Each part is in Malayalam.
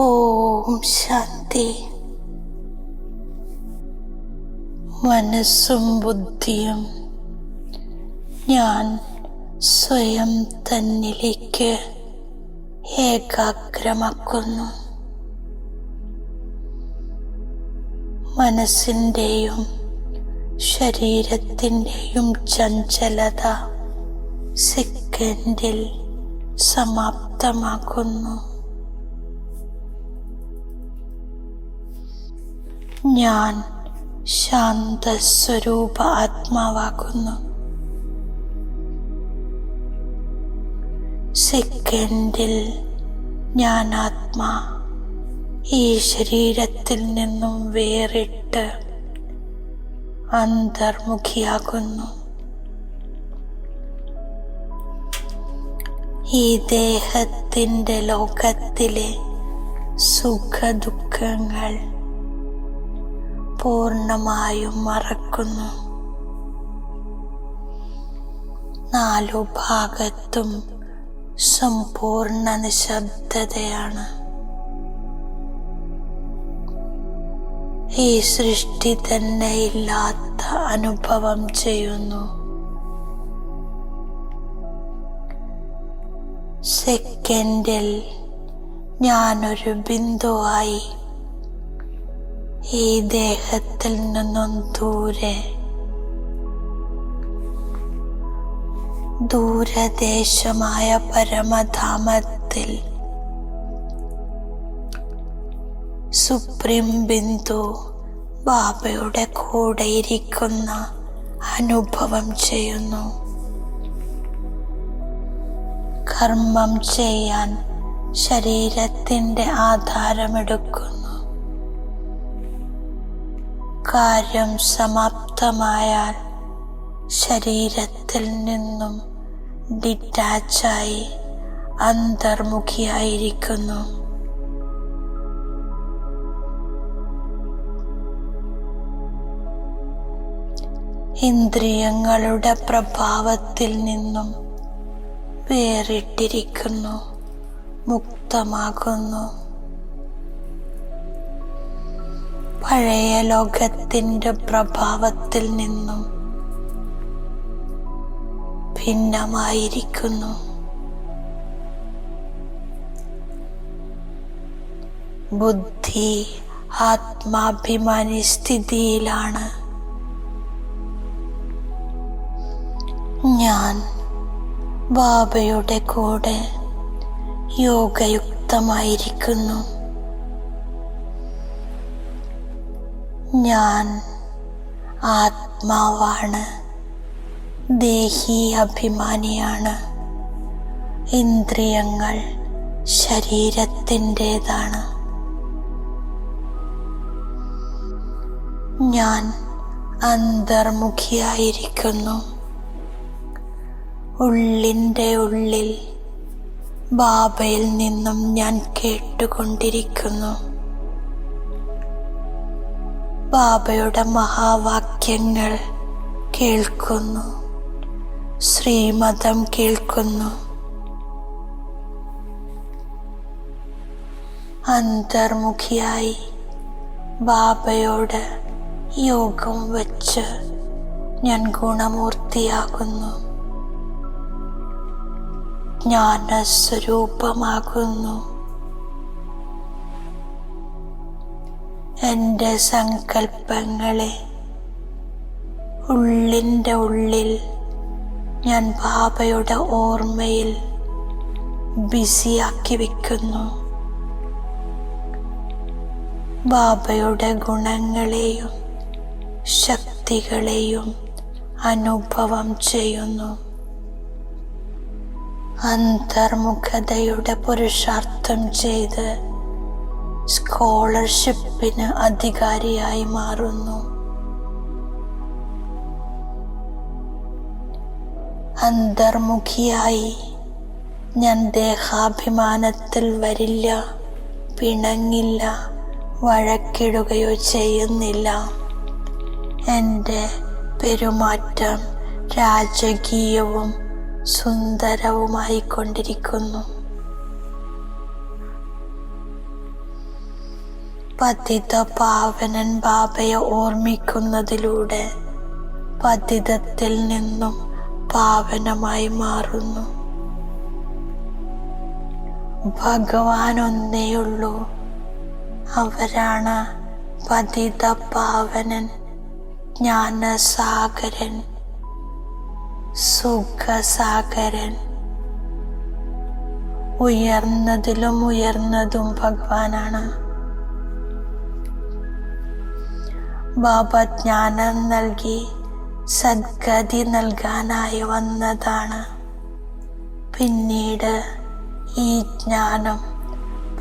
ഓം ശാന്തി. മനസ്സും ബുദ്ധിയും ഞാൻ സ്വയം തന്നിലേക്ക് ഏകാഗ്രമാക്കുന്നു. മനസ്സിന്റെയും ശരീരത്തിന്റെയും ചഞ്ചലത സെക്കൻഡിൽ സമാപ്തമാക്കുന്നു. ഞാൻ ശാന്തസ്വരൂപ ആത്മാവാകുന്നു സെക്കൻഡിൽ ഞാൻ ആത്മാ ഈ ശരീരത്തിൽ നിന്നും വേറിട്ട് അന്തർമുഖിയാകുന്നു. ഈ ദേഹത്തിന്റെ ലോകത്തിലെ സുഖദുഃഖങ്ങൾ പൂർണമായും മറക്കുന്നു. നാലു ഭാഗത്തും സമ്പൂർണ നിശബ്ദതയാണ്. ഈ സൃഷ്ടി തന്നെ ഇല്ലാത്ത അനുഭവം ചെയ്യുന്നു. സെക്കൻഡിൽ ഞാനൊരു ബിന്ദുവായി ഈ ദേഹത്തിൽ നിന്നും ദൂരെ ദൂരദേശമായ പരമധാമത്തിൽ സുപ്രീം ബിന്ദു ബാബയുടെ കൂടെ ഇരിക്കുന്ന അനുഭവം ചെയ്യുന്നു. കർമ്മം ചെയ്യാൻ ശരീരത്തിന്റെ ആധാരമെടുക്കുന്നു. കാര്യം സമാപ്തമായാൽ ശരീരത്തിൽ നിന്നും ഡിറ്റാച്ചായി അന്തർമുഖിയായിരിക്കുന്നു. ഇന്ദ്രിയങ്ങളുടെ പ്രഭാവത്തിൽ നിന്നും വേറിട്ടിരിക്കുന്നു മുക്തമാകുന്നു. പഴയ ലോകത്തിന്റെ പ്രഭാവത്തിൽ നിന്നും ഭിന്നമായിരിക്കുന്നു. ബുദ്ധി ആത്മാഭിമാനി സ്ഥിതിയിലാണ്. ഞാൻ ബാബയുടെ കൂടെ യോഗയുക്തമായിരിക്കുന്നു. ഞാൻ ആത്മാവാണ്. ദേഹി അഭിമാനിയാണ്. ഇന്ദ്രിയങ്ങൾ ശരീരത്തിന്റെതാണ്. ഞാൻ അന്തർമുഖിയായിരിക്കുന്നു. ഉള്ളിന്റെ ഉള്ളിൽ ബാബയിൽ നിന്നും ഞാൻ കേട്ടുകൊണ്ടിരിക്കുന്നു. ബാബയുടെ മഹാവാക്യങ്ങൾ കേൾക്കുന്നു. ശ്രീമതം കേൾക്കുന്നു. അന്തർമുഖിയായി ബാബയോട് യോഗം വച്ച് ഞാൻ ഗുണമൂർത്തിയാകുന്നു. ജ്ഞാനസ്വരൂപമാകുന്നു. എന്റെ സങ്കല്പങ്ങളെ ഉള്ളിന്റെ ഉള്ളിൽ ഞാൻ ബാബയുടെ ഓർമ്മയിൽ ബിസിയാക്കി വെക്കുന്നു. ബാബയുടെ ഗുണങ്ങളെയും ശക്തികളെയും അനുഭവം ചെയ്യുന്നു. അന്തർമുഖതയുടെ പുരുഷാർത്ഥം ചെയ്ത് സ്കോളർഷിപ്പിന് അധികാരിയായി മാറുന്നു. അന്തർമുഖിയായി. ഞാൻ ദേഹാഭിമാനത്തിൽ വരില്ല പിണങ്ങില്ല വഴക്കിടുകയോ ചെയ്യുന്നില്ല. എന്റെ പെരുമാറ്റം രാജകീയവും സുന്ദരവുമായി പതിത പാവനൻ ബാബയെ ഓർമ്മിക്കുന്നതിലൂടെ പതിതത്തിൽ നിന്നും പാവനമായി മാറുന്നു. ഭഗവാൻ ഒന്നേയുള്ളൂ അവരാണ് പതിത പാവനൻ ജ്ഞാനസാഗരൻ സുഖസാഗരൻ. ഉയർന്നതിലും ഉയർന്നതും ഭഗവാനാണ്. ബാബ ജ്ഞാനം നൽകി സദ്ഗതി നൽകാനായി വന്നതാണ്. പിന്നീട് ഈ ജ്ഞാനം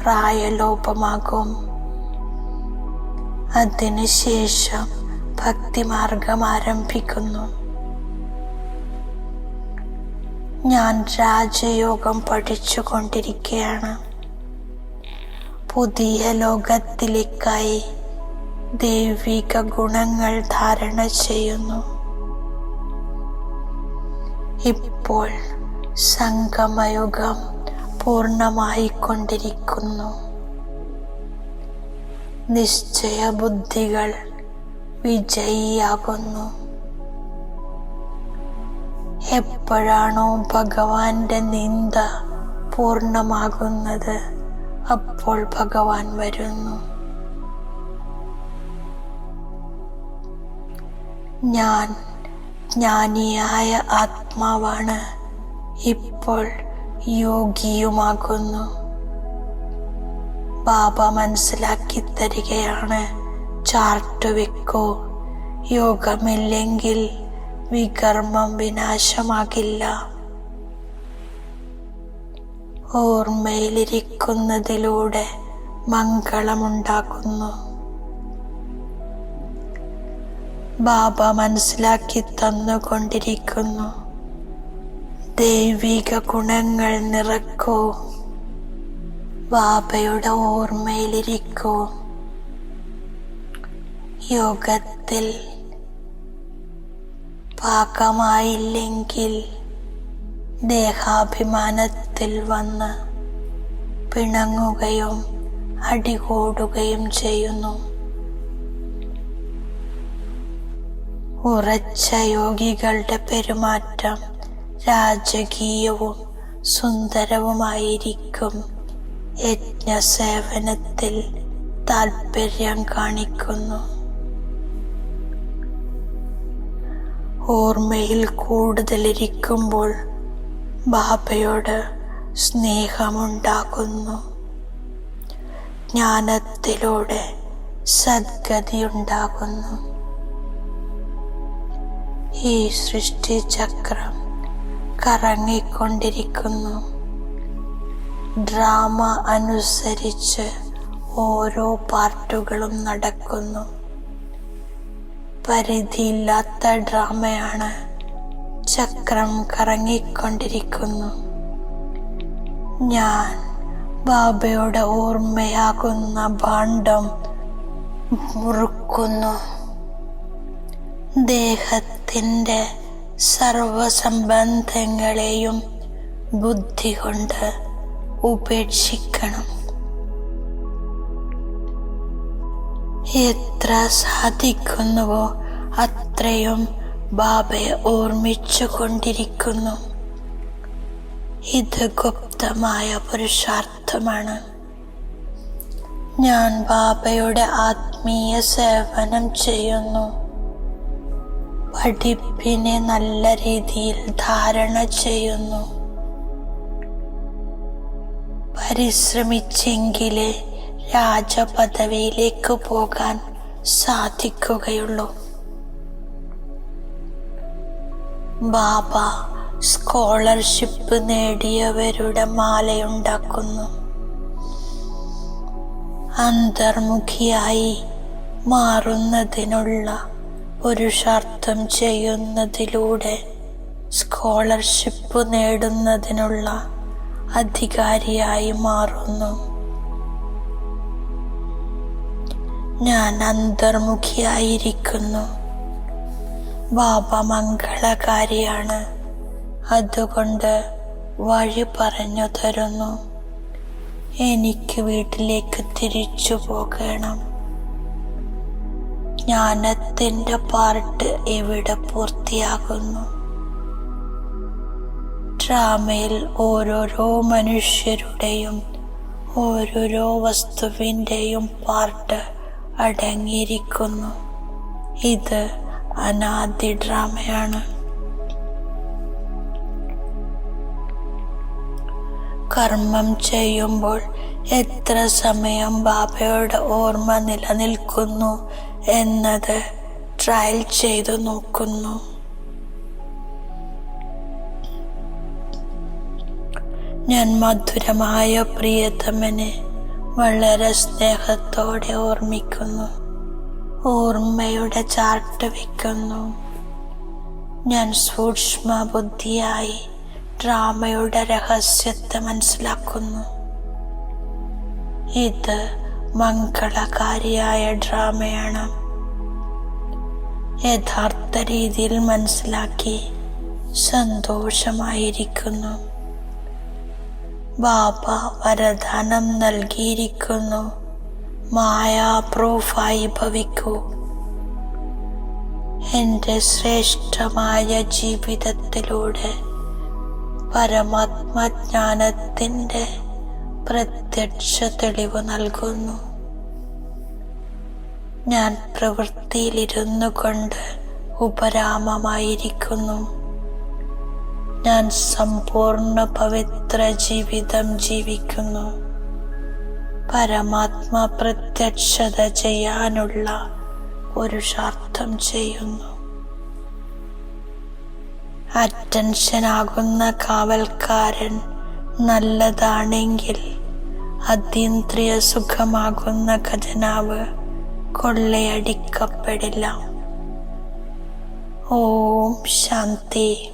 പ്രായലോപമാകും. അതിനുശേഷം ഭക്തിമാർഗം ആരംഭിക്കുന്നു. ഞാൻ രാജയോഗം പഠിച്ചുകൊണ്ടിരിക്കുകയാണ് പുതിയ ലോകത്തിലേക്കായി ദൈവിക ഗുണങ്ങൾ ധാരണ ചെയ്യുന്നു. ഇപ്പോൾ സംഗമയുഗം പൂർണമായിക്കൊണ്ടിരിക്കുന്നു. നിശ്ചയ ബുദ്ധികൾ വിജയിയാകുന്നു. എപ്പോഴാണോ ഭഗവാന്റെ നിന്ദ പൂർണമാകുന്നത് അപ്പോൾ ഭഗവാൻ വരുന്നു. ഞാൻ ജ്ഞാനിയായ ആത്മാവാണ്. ഇപ്പോൾ യോഗിയുമാകുന്നു. ബാബ മനസ്സിലാക്കി തരികയാണ്. ചാർട്ട് വെക്കോ. യോഗമില്ലെങ്കിൽ വികർമ്മം വിനാശമാകില്ല. ഓർമ്മയിലിരിക്കുന്നതിലൂടെ മംഗളമുണ്ടാകുന്നു. ബാബ മനസ്സിലാക്കി തന്നുകൊണ്ടിരിക്കുന്നു. ദൈവിക ഗുണങ്ങൾ നിറക്കൂ. ബാബയുടെ ഓർമ്മയിലിരിക്കൂ. യോഗത്തിൽ പാകമായില്ലെങ്കിൽ ദേഹാഭിമാനത്തിൽ വന്ന് പിണങ്ങുകയും അടികൂടുകയും ചെയ്യുന്നു. ഉറച്ച യോഗികളുടെ പെരുമാറ്റം രാജകീയവും സുന്ദരവുമായിരിക്കും. യജ്ഞസേവനത്തിൽ താൽപ്പര്യം കാണിക്കുന്നു. ഓർമ്മയിൽ കൂടുതലിരിക്കുമ്പോൾ ബാബയോട് സ്നേഹമുണ്ടാകുന്നു. ജ്ഞാനത്തിലൂടെ സദ്ഗതിയുണ്ടാകുന്നു. ഈ സൃഷ്ടിചക്രം കറങ്ങിക്കൊണ്ടിരിക്കുന്നു. ഡ്രാമ അനുസരിച്ച് ഓരോ പാർട്ടുകളും നടക്കുന്നു. പരിധിയില്ലാത്ത ഡ്രാമയാണ് ചക്രം കറങ്ങിക്കൊണ്ടിരിക്കുന്നു. ഞാൻ ബാബയുടെ ഓർമ്മയാകുന്ന ഭാണ്ഡം മുറുക്കുന്നു. ദേഹത്തിന്റെ സർവസംബന്ധങ്ങളെയും ബുദ്ധി കൊണ്ട് ഉപേക്ഷിക്കണം. എത്ര സാധിക്കുന്നുവോ അത്രയും ബാബയെ ഓർമ്മിച്ചു കൊണ്ടിരിക്കുന്നു ഇത് ഗുപ്തമായ പുരുഷാർത്ഥമാണ്. ഞാൻ ബാബയുടെ ആത്മീയ സേവനം ചെയ്യുന്നു. പഠിപ്പിനെ നല്ല രീതിയിൽ ധാരണ ചെയ്യുന്നു. പരിശ്രമിച്ചെങ്കിലേ രാജപദവിയിലേക്ക് പോകാൻ സാധിക്കുകയുള്ളൂ. ബാബ സ്കോളർഷിപ്പ് നേടിയവരുടെ മാലയുണ്ടാക്കുന്നു. അന്തർമുഖിയായി മാറുന്നതിനുള്ള പുരുഷാർത്ഥം ചെയ്യുന്നതിലൂടെ സ്കോളർഷിപ്പ് നേടുന്നതിനുള്ള അധികാരിയായി മാറുന്നു. ഞാൻ അന്തർമുഖിയായിരിക്കുന്നു. ബാബ മംഗളകാരിയാണ്. അതുകൊണ്ട് വഴി പറഞ്ഞു തരുന്നു. എനിക്ക് വീട്ടിലേക്ക് തിരിച്ചു പോകണം. ജ്ഞാനത്തിന്റെ പാർട്ട് ഇവിടെ പൂർത്തിയാകുന്നു? ഡ്രാമയിൽ ഓരോരോ മനുഷ്യരുടെയും ഓരോരോ വസ്തുവിന്റെയും പാർട്ട് അടങ്ങിയിരിക്കുന്നു. ഇത് അനാദി ഡ്രാമയാണ്. കർമ്മം ചെയ്യുമ്പോൾ എത്ര സമയം ബാബയുടെ ഓർമ്മ നിലനിൽക്കുന്നു എന്നത് ട്രയൽ ചെയ്തു നോക്കുന്നു. ഞാൻ മധുരമായ പ്രിയതമനെ വളരെ സ്നേഹത്തോടെ ഓർമ്മിക്കുന്നു. ഓർമ്മയുടെ ചാർട്ട് വയ്ക്കുന്നു ഞാൻ സൂക്ഷ്മ ബുദ്ധിയായി ഡ്രാമയുടെ രഹസ്യത്തെ മനസ്സിലാക്കുന്നു. ഇത് മംഗളകാരിയായ ഡ്രാമയാണ് യഥാർത്ഥ രീതിയിൽ മനസ്സിലാക്കി സന്തോഷമായിരിക്കുന്നു. ബാബ വരദാനം നൽകിയിരിക്കുന്നു. മായാ പ്രൂഫായി ഭവിക്കൂ. എന്റെ ശ്രേഷ്ഠമായ ജീവിതത്തിലൂടെ പരമാത്മജ്ഞാനത്തിന്റെ പ്രത്യക്ഷ തെളിവ് നൽകുന്നു. ഞാൻ പ്രവൃത്തിയിലിരുന്നു കൊണ്ട് ഉപരാമമായിരിക്കുന്നു. ഞാൻ സമ്പൂർണ പവിത്ര ജീവിതം ജീവിക്കുന്നു. പരമാത്മ പ്രത്യക്ഷത ചെയ്യാനുള്ള പുരുഷാർത്ഥം ചെയ്യുന്നു. അറ്റൻഷനാകുന്ന കാവൽക്കാരൻ നല്ലതാണെങ്കിൽ അതീന്ദ്രിയ സുഖമാകുന്ന ഖജനാവ് കൊള്ളയടിക്കപ്പെടില്ല. ഓം ശാന്തി.